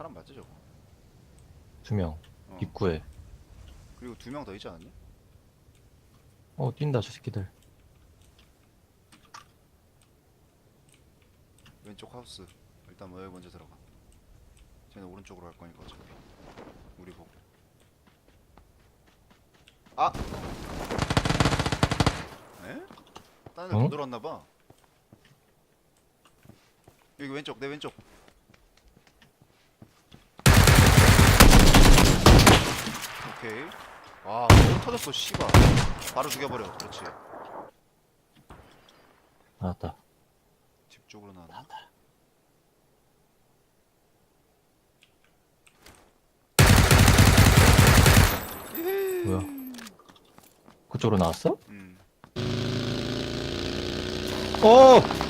사람 맞지 저거? 두 명. 어. 입구에. 그리고 두 명 더 있지 않았니? 어, 뛴다, 저 새끼들. 왼쪽 하우스. 일단 뭐 여기 먼저 들어가. 쟤는 오른쪽으로 갈 거니까 어차피. 우리 보고. 아! 에? 딴 애못 응? 들어왔나 봐. 여기 왼쪽, 내 왼쪽. 오케이. 와, 너무 터졌어, 씨발. 바로 죽여버려. 그렇지. 나왔다. 집 쪽으로 나왔나? 뭐야? 그쪽으로 나왔어? 음. 어!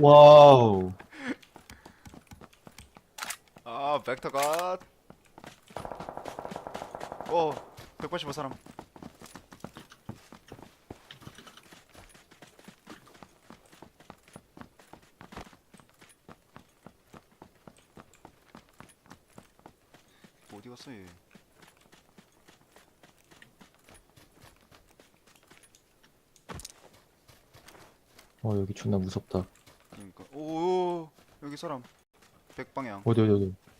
와우. 아, 벡터가. 어, 185 사람. 어디 갔어 얘? 어, 여기 존나 무섭다. 그러니까 오 여기 사람 백방향 어디, 어디, 어디.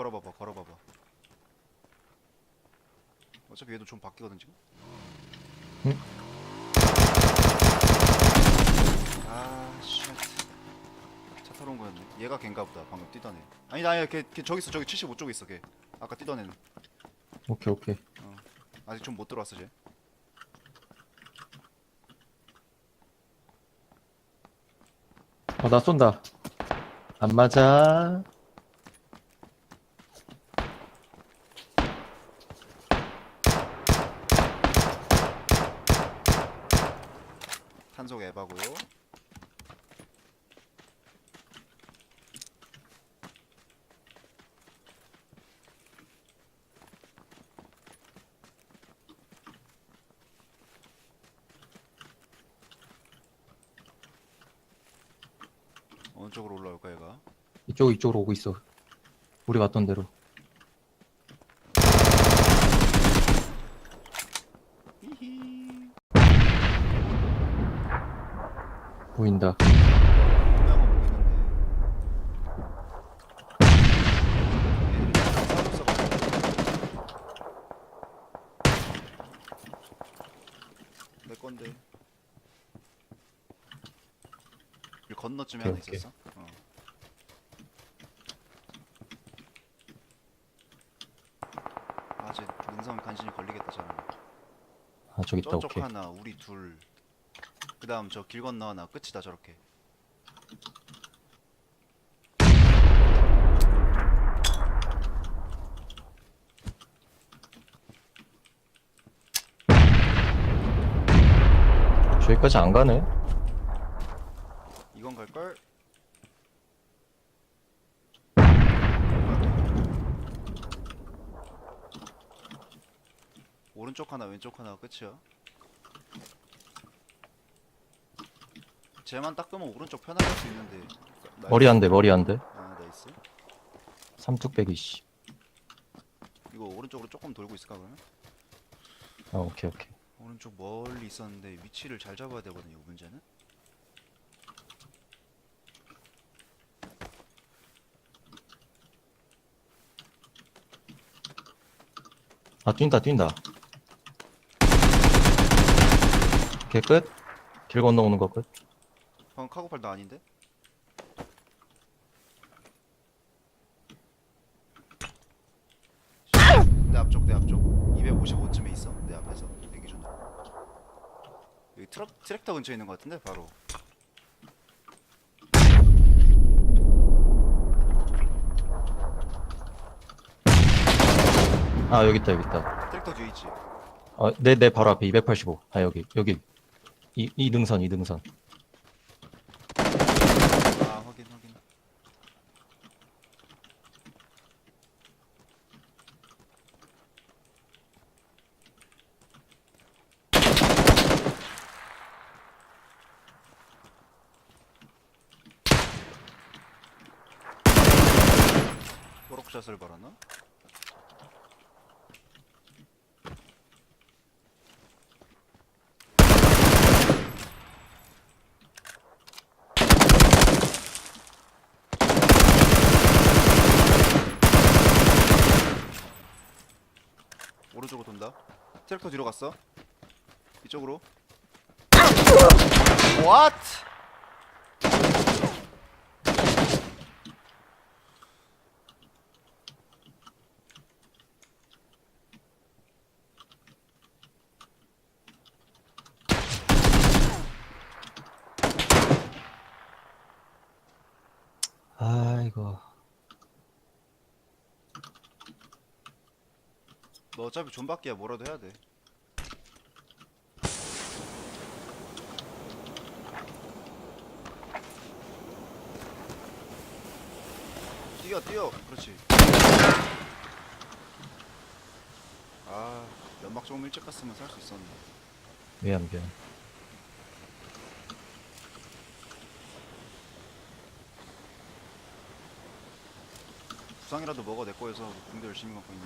걸어봐봐 걸어봐봐. 어차피 얘도 좀 바뀌거든 지금? 응? 아쉣 차 타러 온 거였네. 얘가 걘가 보다 방금 뛰던 애. 아니다 아니야 걔, 걔 저기 있어 저기 75쪽에 있어 걔. 아까 뛰던 애는. 오케이, 오케이. 아직 좀 못 들어왔어 쟤. 어, 나 쏜다. 안 맞아. 탄속 에바고요 어느 쪽으로 올라올까 얘가 이쪽, 이쪽으로 오고 있어. 우리 왔던 대로. 히히 보인다. 분명한 보이는데 얘들이 약간 싸움 있어가지고. 내 건데 길 건너쯤에 오케이, 하나 오케이. 있었어? 어. 아쟤 능선 간신히 걸리겠다 잖아 아, 저기 있다, 저쪽 오케이. 하나 우리 둘 그다음 저 길 건너 하나 끝이다 저렇게 저기까지 안 가네? 이건 갈걸? 오른쪽 하나 왼쪽 하나 끝이야 쟤만 닦으면 오른쪽 편하게 할 수 있는데 나이스. 머리 안 돼, 머리 안 돼. 아 나이스 삼뚝배기, 씨. 이거 오른쪽으로 조금 돌고 있을까 그러면? 아, 오케이, 오케이. 오른쪽 멀리 있었는데 위치를 잘 잡아야 되거든요 문제는 아, 뛴다, 뛴다. 걔 끝? 길 건너오는 거 끝? 방금 카고팔도 아닌데? 내 앞쪽 내 앞쪽 255쯤에 있어 내 앞에서 내 기준으로 여기 트럭 트랙터 근처에 있는 것 같은데 바로 아, 여기 있다, 여기 있다. 트랙터 뒤에 있지 아, 내, 내 바로 앞에 285. 아, 여기, 여기. 이, 이등선 2등선 아 확인 확인 초록샷을 걸었나? 오른쪽으로 돈다. 트랙터 뒤로 갔어. 이쪽으로. What? 아이고. 너 어차피 존밖이야 뭐라도 해야 돼. 뛰어 뛰어 그렇지. 아 연막 조금 일찍 갔으면 살 수 있었는데. 미안, 미안. 부상이라도 먹어 내 거에서 군대 열심히 갖고 있냐.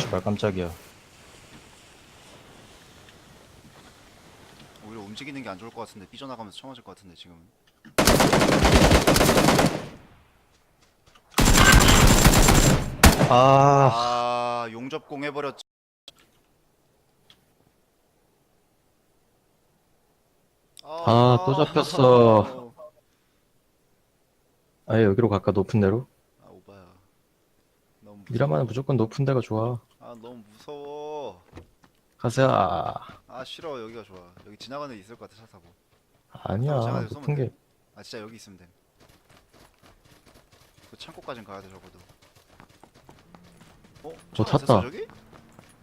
씨발, 깜짝이야. 오히려 움직이는 게 안 좋을 것 같은데 삐져나가면서 쳐맞을 것 같은데 지금은. 아, 아 용접공 해버렸지. 아, 또 잡혔어. 아예 여기로 갈까, 높은 데로? 아 오바야. 너무 무서워. 미라마는 무조건 높은 데가 좋아. 아 너무 무서워. 가자. 아 싫어 여기가 좋아. 여기 지나가는 애 있을 것 같아 차 타고. 아니야, 잠깐만, 높은 쏘면 게. 아 진짜 여기 있으면 돼. 그 창고까진 가야 돼 적어도. 어? 저 차가 탔다. 있었어, 저기?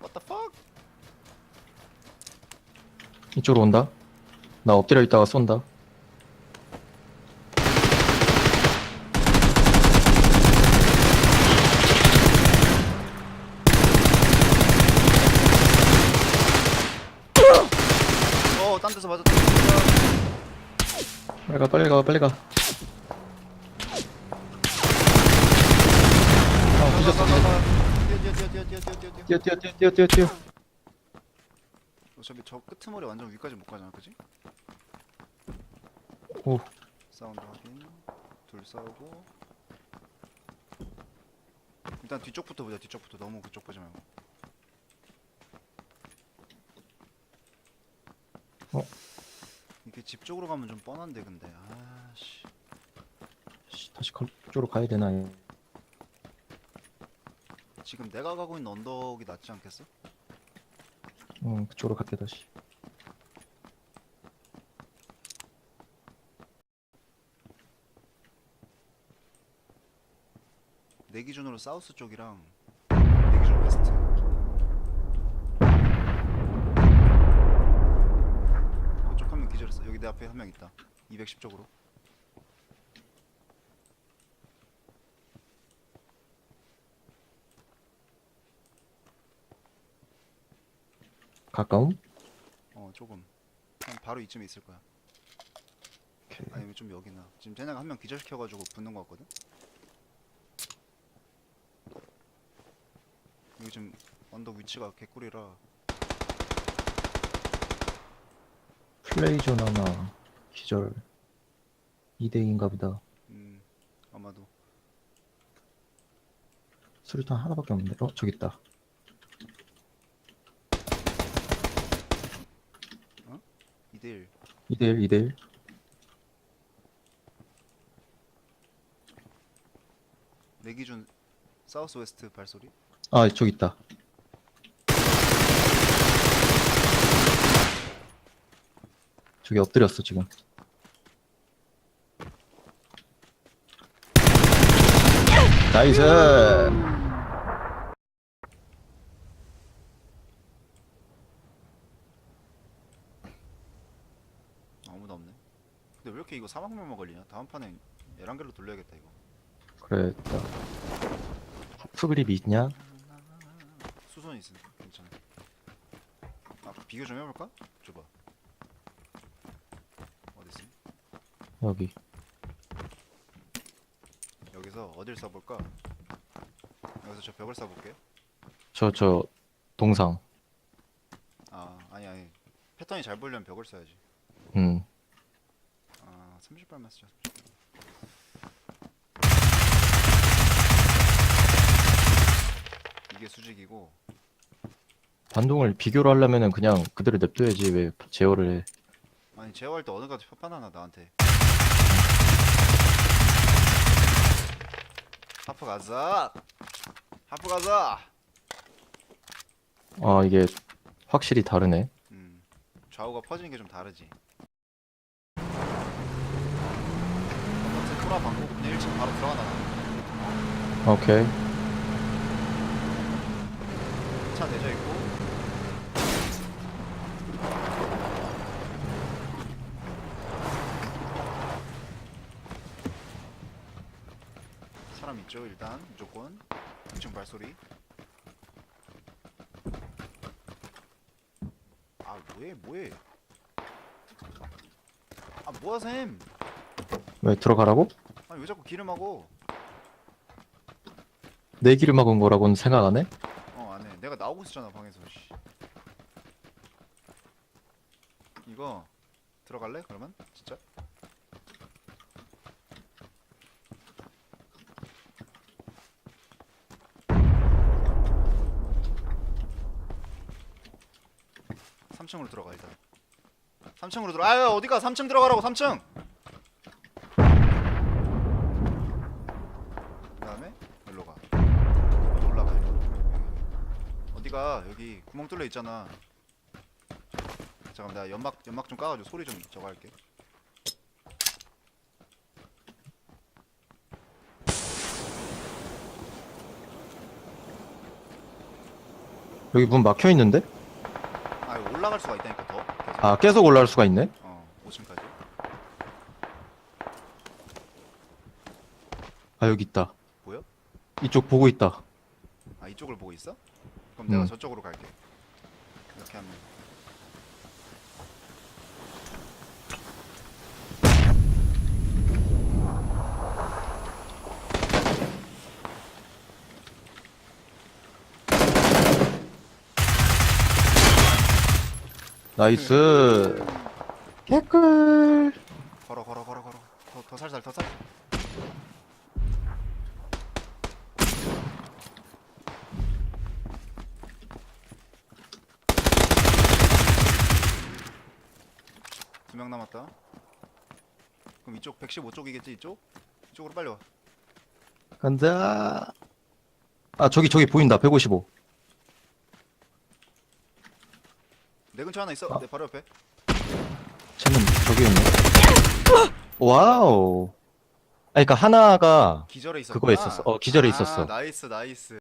What the fuck? 이쪽으로 온다. 나 엎드려 있다가 쏜다. 어, 딴 데서 맞았다. 빨리 가, 빨리 가, 빨리 가. 아, 뒤졌어. 뛰어, 뛰어, 뛰어, 뛰어, 뛰어, 뛰어, 뛰어, 뛰어. 뛰어, 뛰어, 뛰어, 뛰어, 뛰어, 뛰어. 어차피 저 끄트머리 완전 위까지 못 가잖아, 그지? 오, 사운드 확인. 둘 싸우고. 일단 뒤쪽부터 보자. 뒤쪽부터 너무 그쪽 보지 말고. 어? 이게 집 쪽으로 가면 좀 뻔한데 근데 아씨 씨, 다시 그쪽으로 가야 되나? 지금 내가 가고 있는 언덕이 낫지 않겠어? 응, 그쪽으로 갈게 다시. 내 기준으로 사우스 쪽이랑 내 기준 웨스트 기절했어. 여기 내 앞에 한 명 있다. 210쪽으로. 가까움? 어 조금. 한 바로 이쯤에 있을 거야. 오케이. 아니면 좀 여기나. 지금 쟤네가 한 명 기절시켜가지고 붙는 거 같거든? 여기 지금 언덕 위치가 개꿀이라 플레이존 하나, 기절. 2대2인가 보다. 음 아마도 수류탄 하나밖에 없는데. 어, 저기 있다. 이대1 2대1, 2대1. 내 기준 사우스 웨스트 발소리 아, 저기 있다. 저기 엎드렸어, 지금. 나이스! 아무도 없네 근데 왜 이렇게 이거 사망명만 걸리냐 다음 판엔 에란겔로 돌려야겠다 이거 그래, 딱. 스프그립 있냐? 수선 있으면 괜찮아. 아 비교 좀 해볼까? 줘봐. 어디 있어? 여기. 여기서 어딜 써볼까? 여기서 저 벽을 써볼게. 저, 저, 동상. 아 아니 아니 패턴이 잘 보이려면 벽을 써야지. 음. 아 30발만 쓰자. 30발. 이게 수직이고 반동을 비교로 하려면은 그냥 그대로 냅둬야지 왜 제어를 해. 아니 제어할 때 어느 가지 혓바나나 나한테 하프 가자. 하프 가자. 아, 이게 확실히 다르네. 음 좌우가 퍼지는 게 좀 다르지. 토라 방고 그냥 1층 바로 들어가나 오케이. 차 내져 있고 사람 있죠 일단 무조건 2층 발 소리? 아 뭐해 뭐해? 아 뭐하셈 왜 들어가라고? 아니 왜 자꾸 기름하고? 내 길을 막은 거라고는 생각 안 해? 어 안해. 내가 나오고 있었잖아 방에서. 씨. 이거 들어갈래 그러면? 진짜 삼층으로 들어가 일단. 3층으로 들어. 아유 어디가? 3층 들어가라고 3층! 그 다음에 일로 가. 먼저 올라가 일로. 어디가? 여기 구멍 뚫려 있잖아. 잠깐 내가 연막 연막 좀 까가지고 소리 좀 저거 할게. 여기 문 막혀 있는데? 아 올라갈 수가 있다니까 더 계속 아, 계속 올라올 수가 있네? 어 5층까지 아, 여기 있다. 보여? 이쪽 보고 있다. 아 이쪽을 보고 있어? 그럼 내가 음. 저쪽으로 갈게 이렇게 하면 나이스. 개꿀. 걸어 걸어 걸어 걸어 더, 더 살살 더 살살 두 명 남았다 그럼 이쪽 115쪽이겠지 이쪽? 이쪽으로 빨리 와 간다. 아, 저기, 저기 보인다. 155. 내 근처 하나 있어 아. 내 바로 옆에 쟤는 저기 있네. 와우. 아, 그니까 하나가 기절해 있었 그거에 있었어. 어, 기절해 아, 있었어. 나이스 나이스